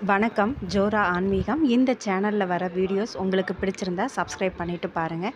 வணக்கம் ஜோரா ஆன்மீகம். இந்த சேனலில் வர வீடியோஸ் உங்களுக்கு பிடிச்சிருந்தா சப்ஸ்கிரைப் பண்ணிவிட்டு பாருங்கள்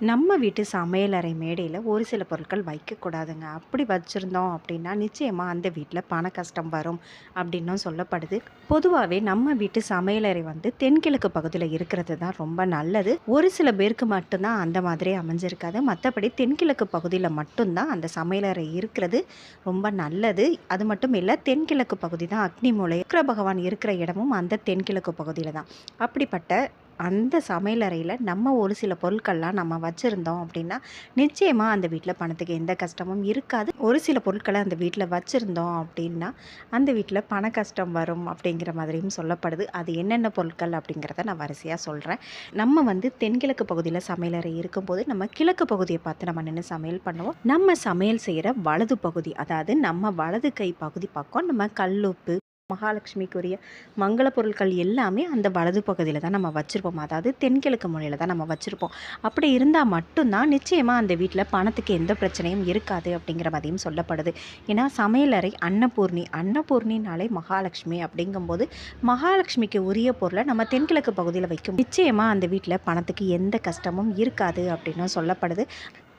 நம்ம வீட்டு சமையலறை மேடையில் ஒரு சில பொருட்கள் வைக்கக்கூடாதுங்க அப்படி வச்சுருந்தோம் அப்படின்னா நிச்சயமாக அந்த வீட்டில் பண கஷ்டம் வரும் அப்படின்னும் சொல்லப்படுது. பொதுவாகவே நம்ம வீட்டு சமையலறை வந்து தென்கிழக்கு பகுதியில் இருக்கிறது தான் ரொம்ப நல்லது. ஒரு சில பேருக்கு மட்டும்தான் அந்த மாதிரி அமைஞ்சிருக்காது. மற்றபடி தென்கிழக்கு பகுதியில் மட்டும்தான் அந்த சமையலறை இருக்கிறது ரொம்ப நல்லது. அது மட்டும் இல்லை தென்கிழக்கு பகுதி தான் அக்னி மூலை சுக்கிர பகவான் இருக்கிற இடமும் அந்த தென்கிழக்கு பகுதியில் தான். அப்படிப்பட்ட அந்த சமையலறையில் நம்ம ஒரு சில பொருட்கள்லாம் நம்ம வச்சுருந்தோம் அப்படின்னா நிச்சயமாக அந்த வீட்டில் பணத்துக்கு எந்த கஷ்டமும் இருக்காது. ஒரு சில பொருட்களை அந்த வீட்டில் வச்சுருந்தோம் அப்படின்னா அந்த வீட்டில் பண கஷ்டம் வரும் அப்படிங்கிற மாதிரியும் சொல்லப்படுது. அது என்னென்ன பொருட்கள் அப்படிங்கிறத நான் வரிசையாக சொல்கிறேன் நம்ம வந்து தென்கிழக்கு பகுதியில் சமையலறை இருக்கும்போது நம்ம கிழக்கு பகுதியை பார்த்து நம்ம நின்று சமையல் பண்ணுவோம். நம்ம சமையல் செய்கிற வலது பகுதி அதாவது நம்ம வலது கை பகுதி பக்கம் நம்ம கல்லுப்பு மகாலட்சுமிக்குரிய மங்கள பொருட்கள் எல்லாமே அந்த வலது பகுதியில் தான் நம்ம வச்சுருப்போம். அதாவது தென்கிழக்கு மூலையில் தான் நம்ம வச்சுருப்போம். அப்படி இருந்தால் மட்டும்தான் நிச்சயமாக அந்த வீட்டில் பணத்துக்கு எந்த பிரச்சனையும் இருக்காது அப்படிங்கிற மாதிரியும் சொல்லப்படுது. ஏன்னா சமையலறை அன்னபூர்ணி அன்னபூர்ணினாலே மகாலட்சுமி அப்படிங்கும்போது மகாலட்சுமிக்கு உரிய பொருளை நம்ம தென்கிழக்கு பகுதியில் வைக்கும். நிச்சயமாக அந்த வீட்டில் பணத்துக்கு எந்த கஷ்டமும் இருக்காது அப்படின்னு சொல்லப்படுது.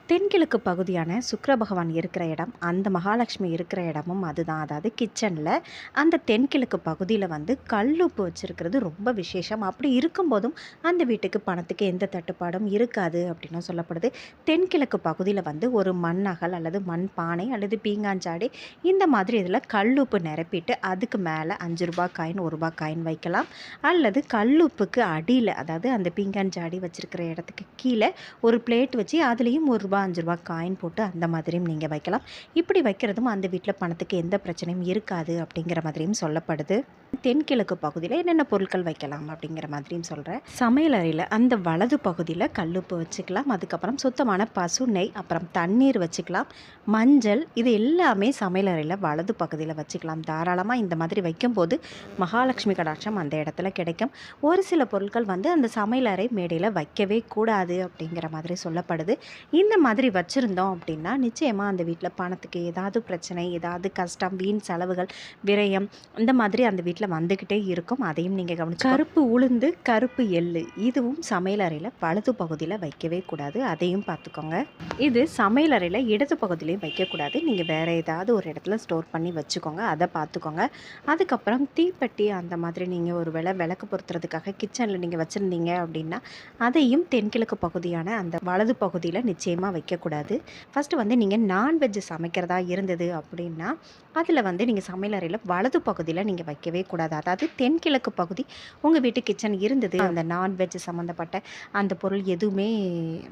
தென்கிழக்கு பகுதியான சுக்கர பகவான் இருக்கிற இடம் அந்த மகாலட்சுமி இருக்கிற இடமும் அதுதான். அதாவது கிச்சனில் அந்த தென்கிழக்கு பகுதியில் வந்து கல்லுப்பு வச்சுருக்கிறது ரொம்ப விசேஷம். அப்படி இருக்கும்போதும் அந்த வீட்டுக்கு பணத்துக்கு எந்த தட்டுப்பாடும் இருக்காது அப்படின்னு சொல்லப்படுது. தென்கிழக்கு பகுதியில் வந்து ஒரு மண் அகல் அல்லது மண் பானை அல்லது பீங்காஞ்சாடி இந்த மாதிரி இதில் கல்லுப்பு நிரப்பிட்டு அதுக்கு மேலே அஞ்சு ரூபாய் காயின் ஒரு ரூபாய் காயின் வைக்கலாம். அல்லது கல்லுப்புக்கு அடியில் அதாவது அந்த பீங்காஞ்சாடி வச்சுருக்கிற இடத்துக்கு கீழே ஒரு பிளேட் வச்சு அதுலேயும் ஒரு ரூபா அஞ்சு ரூபா காயின் போட்டு அந்த மாதிரியும் நீங்கள் வைக்கலாம். இப்படி வைக்கிறதும் அந்த வீட்டில் பணத்துக்கு எந்த பிரச்சனையும் இருக்காது அப்படிங்கிற மாதிரியும் சொல்லப்படுது. தென்கிழக்கு பகுதியில் என்னென்ன பொருட்கள் வைக்கலாம் அப்படிங்கிற மாதிரியும் சொல்கிறேன் சமையல் அறையில் அந்த வலது பகுதியில் கல்லுப்பு வச்சுக்கலாம். அதுக்கப்புறம் சுத்தமான பசு நெய் அப்புறம் தண்ணீர் வச்சுக்கலாம். மஞ்சள் இது எல்லாமே சமையல் அறையில் வலது பகுதியில் வச்சுக்கலாம். தாராளமாக இந்த மாதிரி வைக்கும்போது மகாலட்சுமி கடாட்சம் அந்த இடத்துல கிடைக்கும். ஒரு சில பொருட்கள் வந்து அந்த சமையல் அறை மேடையில் வைக்கவே கூடாது அப்படிங்கிற மாதிரி சொல்லப்படுது. இந்த மாதிரி வச்சுருந்தோம் அப்படின்னா நிச்சயமாக அந்த வீட்டில் பணத்துக்கு ஏதாவது பிரச்சனை ஏதாவது கஷ்டம் வீண் செலவுகள் விரயம் இந்த மாதிரி அந்த வீட்டில் வந்துக்கிட்டே இருக்கும். அதையும் நீங்கள் கவனிச்சு கருப்பு உளுந்து கருப்பு எள்ளு இதுவும் சமையலறையில் வலது பகுதியில் வைக்கவே கூடாது. அதையும் பார்த்துக்கோங்க. இது சமையலறையில் இடது பகுதியிலையும் வைக்கக்கூடாது நீங்கள் வேறு ஏதாவது ஒரு இடத்துல ஸ்டோர் பண்ணி வச்சுக்கோங்க. அதை பார்த்துக்கோங்க. அதுக்கப்புறம் தீப்பெட்டி அந்த மாதிரி நீங்கள் ஒரு வேளை விளக்கு பொருத்துறதுக்காக கிச்சனில் நீங்கள் வச்சுருந்தீங்க அப்படின்னா அதையும் தென்கிழக்கு பகுதியான அந்த வலது பகுதியில் நிச்சயமாக வைக்கக்கூடாது. ஃபஸ்ட்டு வந்து நீங்கள் நான்வெஜ் சமைக்கிறதா இருந்தது அப்படின்னா அதில் வந்து நீங்கள் சமையலறையில் வலது பகுதியில் நீங்கள் வைக்கவே கூடாது. அதாவது தென்கிழக்கு பகுதி உங்கள் வீட்டு கிச்சன் இருந்தது அந்த நான்வெஜ் சம்மந்தப்பட்ட அந்த பொருள் எதுவுமே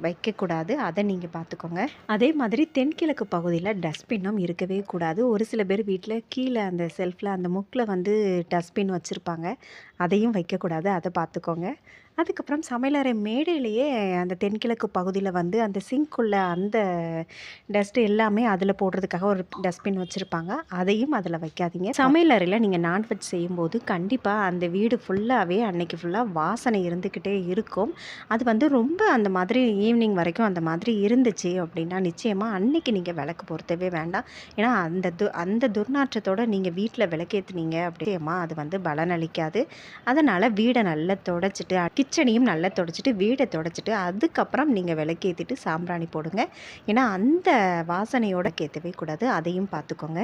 வைக்கக்கூடாது. அதை நீங்கள் பார்த்துக்கோங்க. அதே மாதிரி தென்கிழக்கு பகுதியில் டஸ்ட்பின்னும் இருக்கவே கூடாது. ஒரு சில பேர் வீட்டில் கீழே அந்த செல்ஃபில் அந்த முக்கில் வந்து டஸ்ட்பின் வச்சுருப்பாங்க. அதையும் வைக்கக்கூடாது. அதை பார்த்துக்கோங்க. அதுக்கப்புறம் சமையலறை மேடையிலேயே அந்த தென்கிழக்கு பகுதியில் வந்து அந்த சிங்க்குள்ள அந்த டஸ்ட்டு எல்லாமே அதில் போடுறதுக்காக ஒரு டஸ்ட்பின் வச்சுருப்பாங்க. அதையும் அதில் வைக்காதீங்க. சமையலறையில் நீங்கள் நான்வெஜ் செய்யும்போது கண்டிப்பாக அந்த வீடு ஃபுல்லாகவே அன்னைக்கு ஃபுல்லாக வாசனை இருந்துக்கிட்டே இருக்கும். அது வந்து ரொம்ப அந்த மாதிரி ஈவினிங் வரைக்கும் அந்த மாதிரி இருந்துச்சு அப்படின்னா நிச்சயமாக அன்னைக்கு நீங்கள் விளக்கு பொருத்தவே வேண்டாம். ஏன்னா அந்த து அந்த துர்நாற்றத்தோடு நீங்கள் வீட்டில் விளக்கேற்றுனீங்க அப்படியேமா அது வந்து பலனளிக்காது. அதனால் வீடை நல்லா தொடச்சிட்டு கிச்சனையும் நல்லா தொடச்சிட்டு வீடை தொடச்சிட்டு அதுக்கப்புறம் நீங்கள் விளக்கேற்றிட்டு சாம்பிராணி போடுங்க. ஏன்னா அந்த வாசனையோட கேற்றவே கூடாது. அதையும் பார்த்துக்கோங்க.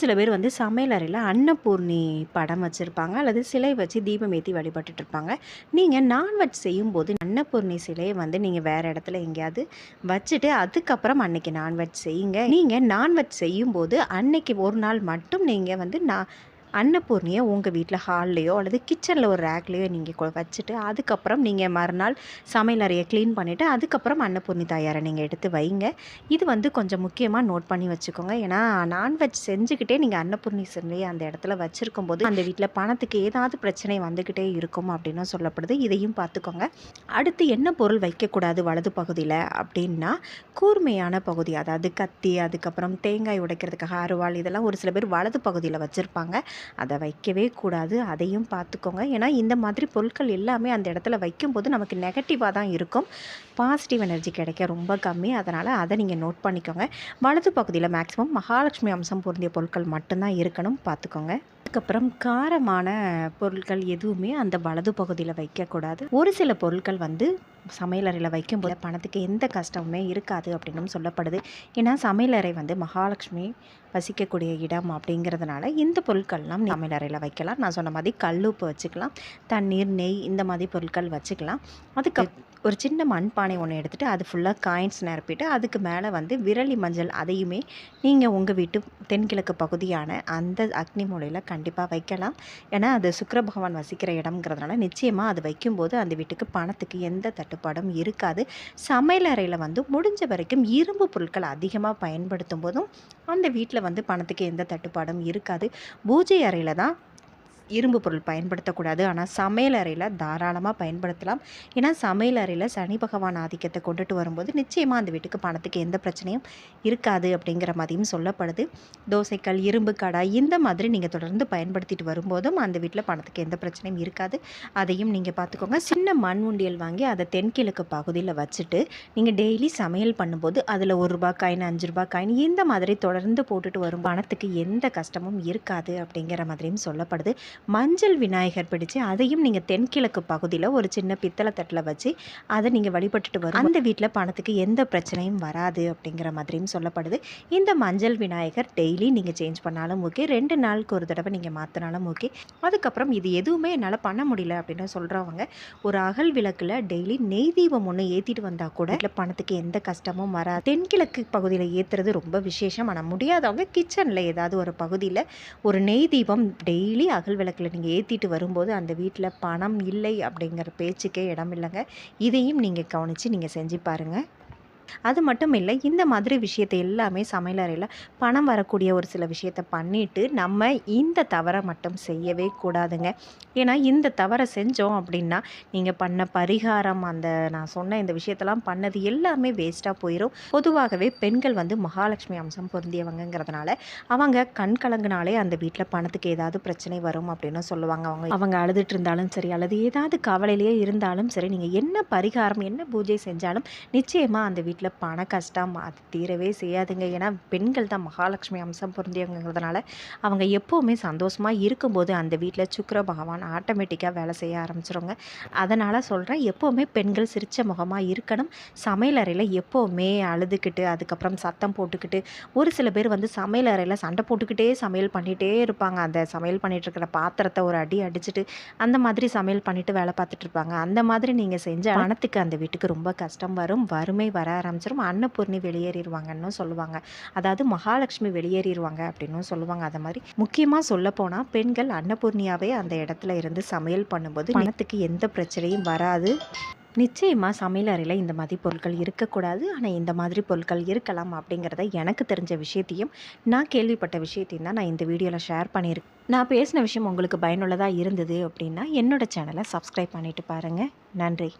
சில பேர் வந்து சமையலறையில் அன்னபூர்ணி படம் வச்சுருப்பாங்க. அல்லது சிலை வச்சு தீபம் ஏற்றி வழிபட்டுட்டு இருப்பாங்க. நீங்கள் நான்வெஜ் செய்யும்போது அன்னபூர்ணி சிலையை வந்து நீங்கள் வேறு இடத்துல எங்கேயாவது வச்சுட்டு அதுக்கப்புறம் அன்னைக்கு நான்வெஜ் செய்யுங்க. நீங்கள் நான்வெஜ் செய்யும்போது அன்னைக்கு ஒரு நாள் மட்டும் நீங்கள் வந்து நான் அன்னபூர்ணியை உங்கள் வீட்டில் ஹால்லையோ அல்லது கிச்சனில் ஒரு ரேக்லேயோ நீங்கள் வச்சுட்டு அதுக்கப்புறம் நீங்கள் மறுநாள் சமையல் அறையை க்ளீன் பண்ணிவிட்டு அதுக்கப்புறம் அன்னபூர்ணி தாயாரை நீங்கள் எடுத்து வைங்க. இது வந்து கொஞ்சம் முக்கியமாக நோட் பண்ணி வச்சுக்கோங்க. ஏன்னா நான்வெஜ் செஞ்சுக்கிட்டே நீங்கள் அன்னபூர்ணி சிலையை அந்த இடத்துல வச்சுருக்கும் போது அந்த வீட்டில் பணத்துக்கு ஏதாவது பிரச்சனை வந்துக்கிட்டே இருக்கும் அப்படின்னு சொல்லப்படுது. இதையும் பார்த்துக்கோங்க. அடுத்து என்ன பொருள் வைக்கக்கூடாது வலது பகுதியில் அப்படின்னா கூர்மையான பகுதி அதாவது கத்தி அதுக்கப்புறம் தேங்காய் உடைக்கிறதுக்காக அருவாள் இதெல்லாம் ஒரு சில பேர் வலது பகுதியில் வச்சுருப்பாங்க. அதை வைக்கவே கூடாது அதையும் பார்த்துக்கோங்க. ஏன்னா இந்த மாதிரி பொருட்கள் எல்லாமே அந்த இடத்துல வைக்கும்போது நமக்கு நெகட்டிவாக தான் இருக்கும். பாசிட்டிவ் எனர்ஜி கிடைக்க ரொம்ப கம்மி. அதனால் அதை நீங்கள் நோட் பண்ணிக்கோங்க. வலது பகுதியில் மேக்ஸிமம் மகாலட்சுமி அம்சம் பொருந்திய பொருட்கள் மட்டும்தான் இருக்கணும் பார்த்துக்கோங்க. அதுக்கப்புறம் காரமான பொருட்கள் எதுவுமே அந்த வலது பகுதியில் வைக்கக்கூடாது. ஒரு சில பொருட்கள் வந்து சமையலறையில் வைக்கும்போது பணத்துக்கு எந்த கஷ்டமுமே இருக்காது அப்படின்னும் சொல்லப்படுது. ஏன்னா சமையலறை வந்து மகாலட்சுமி வசிக்கக்கூடிய இடம் அப்படிங்கிறதுனால இந்த பொருட்கள்லாம் சமையலறையில் வைக்கலாம். நான் சொன்ன மாதிரி கல்லுப்பு வச்சுக்கலாம். தண்ணீர் நெய் இந்த மாதிரி பொருட்கள் வச்சுக்கலாம். அதுக்கு ஒரு சின்ன மண்பானை ஒன்று எடுத்துகிட்டு அது ஃபுல்லாக காயின்ஸ் நிரப்பிட்டு அதுக்கு மேலே வந்து விரலி மஞ்சள் அதையுமே நீங்கள் உங்கள் வீட்டு தென்கிழக்கு பகுதியான அந்த அக்னி மூலையில் கண்டிப்பாக வைக்கலாம். ஏன்னா அது சுக்கர பகவான் வசிக்கிற இடம்ங்கிறதுனால நிச்சயமாக அது வைக்கும்போது அந்த வீட்டுக்கு பணத்துக்கு எந்த தட்டுப்பாடும் இருக்காது. சமையல் அறையில் வந்து முடிஞ்ச வரைக்கும் இரும்பு பொருட்கள் அதிகமாக பயன்படுத்தும் போதும் அந்த வீட்டில் வந்து பணத்துக்கு எந்த தட்டுப்பாடும் இருக்காது. பூஜை அறையில் தான் இரும்பு பொருள் பயன்படுத்தக்கூடாது. ஆனால் சமையல் அறையில் தாராளமாக பயன்படுத்தலாம். ஏன்னா சமையல் அறையில் சனி பகவான் ஆதிக்கத்தை கொண்டுட்டு வரும்போது நிச்சயமாக அந்த வீட்டுக்கு பணத்துக்கு எந்த பிரச்சனையும் இருக்காது அப்படிங்கிற மாதிரியும் சொல்லப்படுது. தோசைக்கல் இரும்பு கடாய் இந்த மாதிரி நீங்கள் தொடர்ந்து பயன்படுத்திட்டு வரும்போதும் அந்த வீட்டில் பணத்துக்கு எந்த பிரச்சனையும் இருக்காது. அதையும் நீங்கள் பார்த்துக்கோங்க சின்ன மண் உண்டியல் வாங்கி அதை தென்கிழக்கு பகுதியில் வச்சுட்டு நீங்கள் டெய்லி சமையல் பண்ணும்போது அதில் ஒரு ரூபா காயின் அஞ்சு ரூபா காயின் இந்த மாதிரி தொடர்ந்து போட்டுட்டு வரும். பணத்துக்கு எந்த கஷ்டமும் இருக்காது அப்படிங்கிற மாதிரியும் சொல்லப்படுது. மஞ்சள் விநாயகர் பிடிச்சு அதையும் நீங்கள் தென்கிழக்கு பகுதியில் ஒரு சின்ன பித்தளை தட்டில் வச்சு அதை நீங்கள் வழிபட்டுட்டு வரும் அந்த வீட்டில் பணத்துக்கு எந்த பிரச்சனையும் வராது அப்படிங்கிற மாதிரியும் சொல்லப்படுது. இந்த மஞ்சள் விநாயகர் டெய்லி நீங்கள் சேஞ்ச் பண்ணாலும் ஓகே. ரெண்டு நாளுக்கு ஒரு தடவை நீங்கள் மாற்றினாலும் ஓகே. அதுக்கப்புறம் இது எதுவுமே என்னால் பண்ண முடியல அப்படின்னு சொல்கிறவங்க ஒரு அகல் விளக்கில் டெய்லி நெய் தீபம் ஒன்று ஏற்றிட்டு வந்தால் கூட இல்லை பணத்துக்கு எந்த கஷ்டமும் வராது. தென்கிழக்கு பகுதியில் ஏற்றுறது ரொம்ப விசேஷம். ஆனால் முடியாதவங்க கிச்சனில் ஏதாவது ஒரு பகுதியில் ஒரு நெய் தீபம் டெய்லி அகல் விளக்கில் நீங்கள் ஏற்றிட்டு வரும்போது அந்த வீட்டில் பணம் இல்லை அப்படிங்கிற பேச்சுக்கே இடம் இல்லைங்க இதையும் நீங்கள் கவனித்து நீங்கள் செஞ்சு பாருங்கள் அது மட்டும் இல்லை இந்த மாதிரி விஷயத்தை எல்லாமே சமையலறையில் பணம் வரக்கூடிய ஒரு சில விஷயத்தை பண்ணிவிட்டு நம்ம இந்த தவறை மட்டும் செய்யவே கூடாதுங்க. ஏன்னா இந்த தவறை செஞ்சோம் அப்படின்னா நீங்கள் பண்ண பரிகாரம் அந்த நான் சொன்ன இந்த விஷயத்தெல்லாம் பண்ணது எல்லாமே வேஸ்ட்டாக போயிடும் பொதுவாகவே பெண்கள் வந்து மகாலட்சுமி அம்சம் பொருந்தியவங்கிறதுனால அவங்க கண் கலங்கினாலே அந்த வீட்டில் பணத்துக்கு ஏதாவது பிரச்சனை வரும் அப்படின்னு சொல்லுவாங்க. அவங்க அவங்க அழுதுட்டு இருந்தாலும் சரி அல்லது ஏதாவது கவலையிலேயே இருந்தாலும் சரி நீங்கள் என்ன பரிகாரம் என்ன பூஜை செஞ்சாலும் நிச்சயமாக அந்த வீட்டில் பண கஷ்டம் அது தீரவே செய்யாதுங்க. ஏன்னா பெண்கள் தான் மகாலட்சுமி அம்சம் பொருந்தியவங்கிறதுனால அவங்க எப்போவுமே சந்தோஷமாக இருக்கும்போது அந்த வீட்டில் சுக்கிர பகவான் ஆட்டோமேட்டிக்காக வேலை செய்ய ஆரம்பிச்சிருங்க அதனால் சொல்கிறேன் எப்போவுமே பெண்கள் சிரித்த முகமாக இருக்கணும். சமையல் அறையில் எப்போவுமே அழுதுகிட்டு அதுக்கப்புறம் சத்தம் போட்டுக்கிட்டு ஒரு சில பேர் வந்து சமையல் அறையில் சண்டை போட்டுக்கிட்டே சமையல் பண்ணிகிட்டே இருப்பாங்க. அந்த சமையல் பண்ணிட்டு இருக்கிற பாத்திரத்தை ஒரு அடி அடிச்சுட்டு அந்த மாதிரி சமையல் பண்ணிட்டு வேலை பார்த்துட்டு இருப்பாங்க. அந்த மாதிரி நீங்கள் செஞ்ச பணத்துக்கு அந்த வீட்டுக்கு ரொம்ப கஷ்டம் வரும். வறுமை வர ஆரம்பிச்சிடும் அன்னபூர்ணி வெளியேறிடுவாங்கன்னு சொல்லுவாங்க. அதாவது மகாலட்சுமி வெளியேறிடுவாங்க அப்படின்னும் சொல்லுவாங்க. அது மாதிரி முக்கியமாக சொல்ல போனால் பெண்கள் அன்னபூர்ணியாவே அந்த இடத்துல இருந்து சமையல் பண்ணும்போது பணத்துக்கு எந்த பிரச்சனையும் வராது. நிச்சயமாக சமையல் அறையில் இந்த மாதிரி பொருட்கள் இருக்கக்கூடாது. ஆனால் இந்த மாதிரி பொருட்கள் இருக்கலாம் அப்படிங்கிறத எனக்கு தெரிஞ்ச விஷயத்தையும் நான் கேள்விப்பட்ட விஷயத்தையும் தான் நான் இந்த வீடியோவில் ஷேர் பண்ணியிருக்கேன் நான் பேசின விஷயம் உங்களுக்கு பயனுள்ளதாக இருந்தது அப்படின்னா என்னோட சேனலை சப்ஸ்கிரைப் பண்ணிட்டு பாருங்கள் நன்றி.